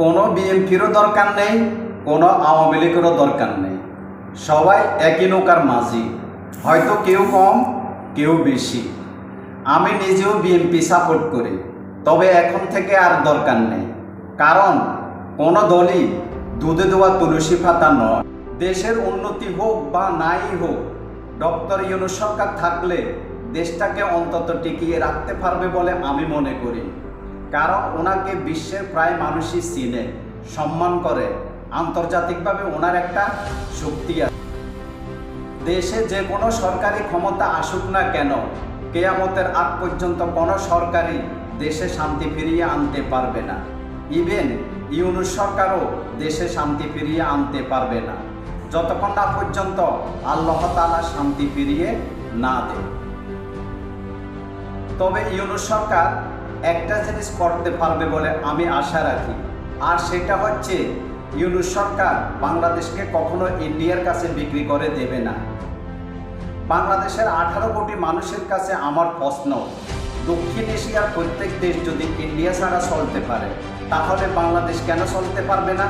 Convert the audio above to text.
কোনো বিএনপিরও দরকার নেই, কোনো আওয়ামী লীগেরও দরকার নেই। সবাই একই নৌকার মাঝি, হয়তো কেউ কম, কেউ বেশি। আমি নিজেও বিএনপি সাপোর্ট করি, তবে এখন থেকে আর দরকার নেই। কারণ কোনো দলই দুধে দেওয়া তুলসী পাতা নয়। দেশের উন্নতি হোক বা নাই হোক, ডক্টর ইউনুস সরকার থাকলে দেশটাকে অন্তত টিকিয়ে রাখতে পারবে বলে আমি মনে করি। কারণ ওনাকে বিশ্বের প্রায় মানুষই চিনে, সম্মান করে। আন্তর্জাতিকভাবে ওনার একটা শক্তি আছে। দেশে যে কোনো সরকারি ক্ষমতা আসুক না কেন, কেয়ামতের আগ পর্যন্ত কোনো সরকারি দেশে শান্তি ফিরিয়ে আনতে পারবে না। ইভেন ইউনুস সরকারও দেশে শান্তি ফিরিয়ে আনতে পারবে না। যতক্ষণ না পর্যন্ত আল্লাহ তালা শান্তি ফিরিয়ে না দেয় তবে ইউনুস সরকার একটা জিনিস করতে পারবে বলে আমি আশা রাখি। আর সেটা হচ্ছে, ইউনুস সরকার বাংলাদেশকে কখনো ইন্ডিয়ার কাছে বিক্রি করে দেবে না। বাংলাদেশের আঠারো কোটি মানুষের কাছে আমার প্রশ্ন, দক্ষিণ এশিয়ার প্রত্যেক দেশ যদি ইন্ডিয়া ছাড়া চলতে পারে, তাহলে বাংলাদেশ কেন চলতে পারবে না?